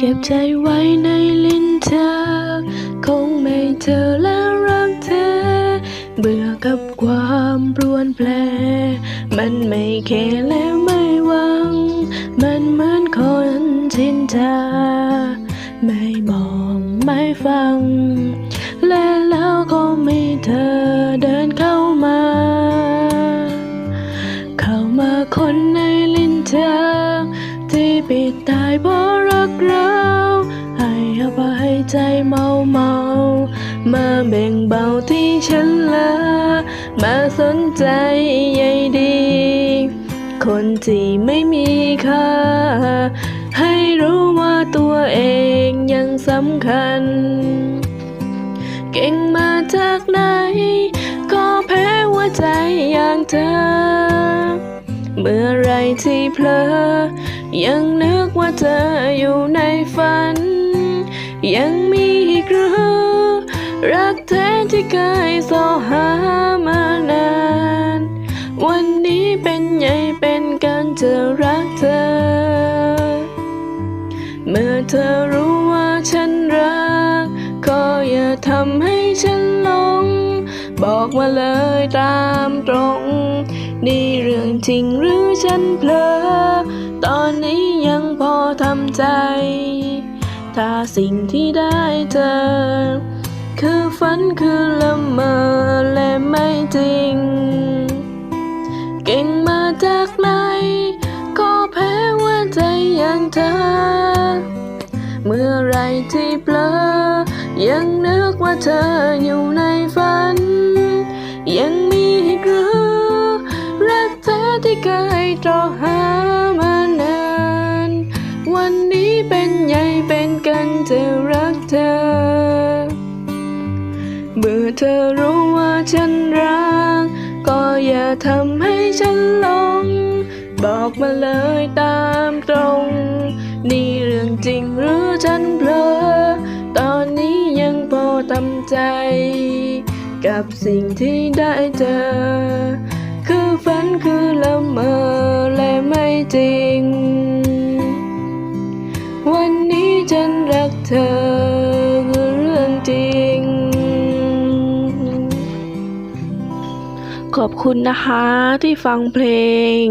เก็บใจไว้ในลิ้นเธอ คงไม่เจอและรักเธอ เบื่อกับความปรวนแปร มันไม่เคและไม่หวัง มันเหมือนคนชินชาไม่มองไม่ฟัง และแล้วก็มีเธอเดินเข้ามา เข้ามาคนในลิ้นเธอที่ปิดตายเพราะ บ่งเบาที่ฉันละมาสนใจใยดี คนที่ไม่มีค่า ให้รู้ว่าตัวเองยังสำคัญ เก่งมาจากไหน ก็แพ้หัวใจอย่างเธอ เมื่อไรที่เพลอ ยังนึกว่าเธออยู่ในฝัน ยังมี รักแท้ที่เคยสอหามานาน วันนี้เป็นไงเป็นกันจะรักเธอ เมื่อเธอรู้ว่าฉันรัก ก็อย่าทำให้ฉันหลง บอกมาเลยตามตรง นี่เรื่องจริงหรือฉันเพลอ ตอนนี้ยังพอทำใจ ถ้าสิ่งที่ได้เจอ ฝันคือละเมอและไม่จริง เก่งมาจากไหน ก็แพ้ว่าใจอย่างเธอ เมื่อไรที่เผลอยังนึกว่าเธออยู่ในฝัน ยังมีอีกหรือรักเธอที่เคยตรอหา เมื่อเธอรู้ว่าฉันรัก ก็อย่าทำให้ฉันหลง บอกมาเลยตามตรง นี่เรื่องจริงหรือฉันเพลอ ตอนนี้ยังพอทำใจ กับสิ่งที่ได้เจอ คือฝันคือละเมอและไม่จริง วันนี้ฉันรักเธอ ขอบคุณนะคะที่ฟังเพลง